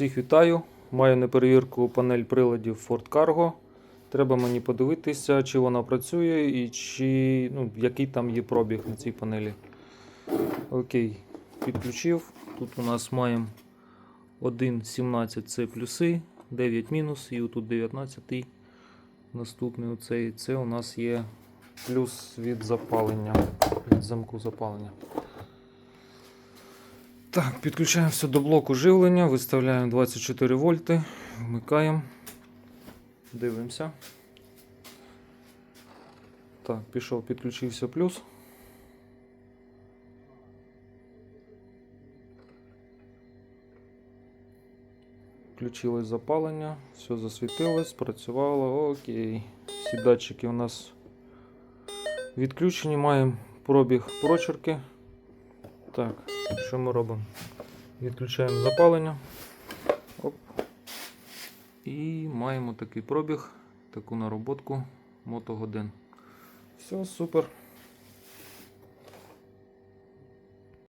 Всіх вітаю. Маю на перевірку панель приладів Ford Cargo. Треба мені подивитися, чи вона працює і чи, ну, який там є пробіг на цій панелі. Окей, підключив. Тут у нас маємо 1,17 це плюси, 9 мінус, і тут 19. Наступний оцей. Це у нас є плюс від запалення, від замку запалення. Так, підключаємо все до блоку живлення, виставляємо 24 вольти, вмикаємо, дивимося. Так, пішов, підключився плюс. Включилось запалення, все засвітилось, працювало, окей. Всі датчики у нас відключені, маємо пробіг прочерки. Так, що ми робимо? Відключаємо запалення. Оп. І маємо такий пробіг, таку нароботку мотогодин. Все, супер.